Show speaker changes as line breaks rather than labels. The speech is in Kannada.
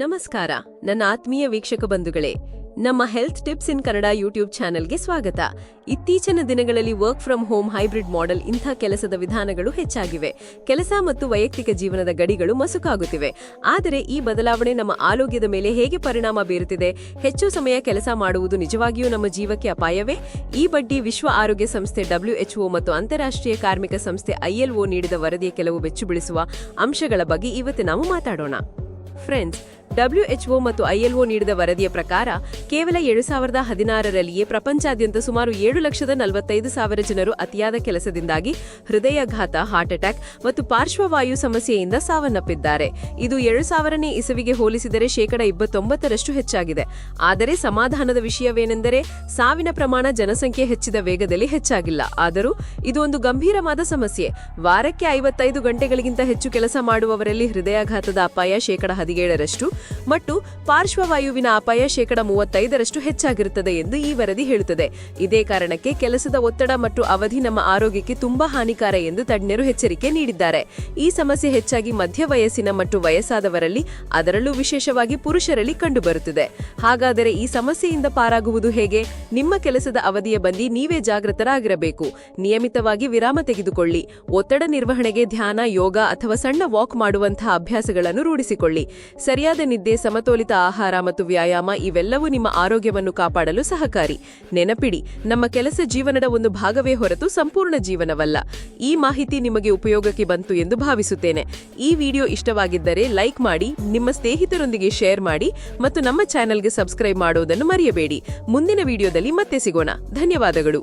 ನಮಸ್ಕಾರ, ನನ್ನ ಆತ್ಮೀಯ ವೀಕ್ಷಕ ಬಂಧುಗಳೇ, ನಮ್ಮ health tips in Kannada YouTube ಚಾನೆಲ್ಗೆ ಸ್ವಾಗತ. ಇತ್ತೀಚಿನ ದಿನಗಳಲ್ಲಿ work from home hybrid model ಇಂಥ ಕೆಲಸದ ವಿಧಾನಗಳು ಹೆಚ್ಚಾಗಿವೆ. ಕೆಲಸ ಮತ್ತು ವೈಯಕ್ತಿಕ ಜೀವನದ ಗಡಿಗಳು ಮಸುಕಾಗುತ್ತಿವೆ. ಆದರೆ ಈ ಬದಲಾವಣೆ ನಮ್ಮ ಆರೋಗ್ಯದ ಮೇಲೆ ಹೇಗೆ ಪರಿಣಾಮ ಬೀರುತ್ತಿದೆ? ಹೆಚ್ಚು ಸಮಯ ಕೆಲಸ ಮಾಡುವುದು ನಿಜವಾಗಿಯೂ ನಮ್ಮ ಜೀವಕ್ಕೆ ಅಪಾಯವೇ? ಈ ಬಡ್ಡಿ ವಿಶ್ವ ಆರೋಗ್ಯ ಸಂಸ್ಥೆ ಡಬ್ಲ್ಯೂಎಚ್ಒ ಮತ್ತು ಅಂತಾರಾಷ್ಟ್ರೀಯ ಕಾರ್ಮಿಕ ಸಂಸ್ಥೆ ಐಎಲ್ಒ ನೀಡಿದ ವರದಿಯ ಕೆಲವು ಬೆಚ್ಚು ಬೀಳಿಸುವ ಅಂಶಗಳ ಬಗ್ಗೆ ಇವತ್ತು ನಾವು ಮಾತಾಡೋಣ. ಫ್ರೆಂಡ್ಸ್ ಡಬ್ಲ್ಯೂಎಚ್ಒ ಮತ್ತು ಐಎಲ್ಒ ನೀಡಿದ ವರದಿಯ ಪ್ರಕಾರ ಕೇವಲ ಎರಡು ಸಾವಿರದ ಹದಿನಾರರಲ್ಲಿಯೇ ಪ್ರಪಂಚಾದ್ಯಂತ ಸುಮಾರು ಏಳು ಲಕ್ಷದ ನಲವತ್ತೈದು ಸಾವಿರ ಜನರು ಅತಿಯಾದ ಕೆಲಸದಿಂದಾಗಿ ಹೃದಯಾಘಾತ, ಹಾರ್ಟ್ ಅಟ್ಯಾಕ್ ಮತ್ತು ಪಾರ್ಶ್ವವಾಯು ಸಮಸ್ಯೆಯಿಂದ ಸಾವನ್ನಪ್ಪಿದ್ದಾರೆ. ಇದು ಏಳು ಸಾವಿರನೇ ಇಸವಿಗೆ ಹೋಲಿಸಿದರೆ ಶೇಕಡ ಇಪ್ಪತ್ತೊಂಬತ್ತರಷ್ಟು ಹೆಚ್ಚಾಗಿದೆ. ಆದರೆ ಸಮಾಧಾನದ ವಿಷಯವೇನೆಂದರೆ ಸಾವಿನ ಪ್ರಮಾಣ ಜನಸಂಖ್ಯೆ ಹೆಚ್ಚಿದ ವೇಗದಲ್ಲಿ ಹೆಚ್ಚಾಗಿಲ್ಲ. ಆದರೂ ಇದು ಒಂದು ಗಂಭೀರವಾದ ಸಮಸ್ಯೆ. ವಾರಕ್ಕೆ ಐವತ್ತೈದು ಗಂಟೆಗಳಿಗಿಂತ ಹೆಚ್ಚು ಕೆಲಸ ಮಾಡುವವರಲ್ಲಿ ಹೃದಯಾಘಾತದ ಅಪಾಯ ಶೇಕಡ ಹದಿನೇಳರಷ್ಟು. ಮತ್ತು ಪಾರ್ಶ್ವವಾಯುವಿನ ಅಪಾಯ ಶೇಕಡ ಮೂವತ್ತೈದರಷ್ಟು ಹೆಚ್ಚಾಗಿರುತ್ತದೆ ಎಂದು ಈ ವರದಿ ಹೇಳುತ್ತದೆ. ಇದೇ ಕಾರಣಕ್ಕೆ ಕೆಲಸದ ಒತ್ತಡ ಮತ್ತು ಅವಧಿ ನಮ್ಮ ಆರೋಗ್ಯಕ್ಕೆ ತುಂಬಾ ಹಾನಿಕಾರ ಎಂದು ತಜ್ಞರು ಎಚ್ಚರಿಕೆ ನೀಡಿದ್ದಾರೆ. ಈ ಸಮಸ್ಯೆ ಹೆಚ್ಚಾಗಿ ಮಧ್ಯ ವಯಸ್ಸಿನ ಮತ್ತು ವಯಸ್ಸಾದವರಲ್ಲಿ, ಅದರಲ್ಲೂ ವಿಶೇಷವಾಗಿ ಪುರುಷರಲ್ಲಿ ಕಂಡುಬರುತ್ತದೆ. ಹಾಗಾದರೆ ಈ ಸಮಸ್ಯೆಯಿಂದ ಪಾರಾಗುವುದು ಹೇಗೆ? ನಿಮ್ಮ ಕೆಲಸದ ಅವಧಿಯ ಬಂದಿ ನೀವೇ ಜಾಗೃತರಾಗಿರಬೇಕು. ನಿಯಮಿತವಾಗಿ ವಿರಾಮ ತೆಗೆದುಕೊಳ್ಳಿ. ಒತ್ತಡ ನಿರ್ವಹಣೆಗೆ ಧ್ಯಾನ, ಯೋಗ ಅಥವಾ ಸಣ್ಣ ವಾಕ್ ಮಾಡುವಂತಹ ಅಭ್ಯಾಸಗಳನ್ನು ರೂಢಿಸಿಕೊಳ್ಳಿ. ಸರಿಯಾದ ನಿದ್ದೆ, ಸಮತೋಲಿತ ಆಹಾರ ಮತ್ತು ವ್ಯಾಯಾಮ ಇವೆಲ್ಲವೂ ನಿಮ್ಮ ಆರೋಗ್ಯವನ್ನು ಕಾಪಾಡಲು ಸಹಕಾರಿ. ನೆನಪಿಡಿ, ನಮ್ಮ ಕೆಲಸ ಜೀವನದ ಒಂದು ಭಾಗವೇ ಹೊರತು ಸಂಪೂರ್ಣ ಜೀವನವಲ್ಲ. ಈ ಮಾಹಿತಿ ನಿಮಗೆ ಉಪಯೋಗಕ್ಕೆ ಬಂತು ಎಂದು ಭಾವಿಸುತ್ತೇನೆ. ಈ ವಿಡಿಯೋ ಇಷ್ಟವಾಗಿದ್ದರೆ ಲೈಕ್ ಮಾಡಿ, ನಿಮ್ಮ ಸ್ನೇಹಿತರೊಂದಿಗೆ ಶೇರ್ ಮಾಡಿ ಮತ್ತು ನಮ್ಮ ಚಾನೆಲ್ಗೆ ಸಬ್ಸ್ಕ್ರೈಬ್ ಮಾಡುವುದನ್ನು ಮರೆಯಬೇಡಿ. ಮುಂದಿನ ವಿಡಿಯೋದಲ್ಲಿ ಮತ್ತೆ ಸಿಗೋಣ. ಧನ್ಯವಾದಗಳು.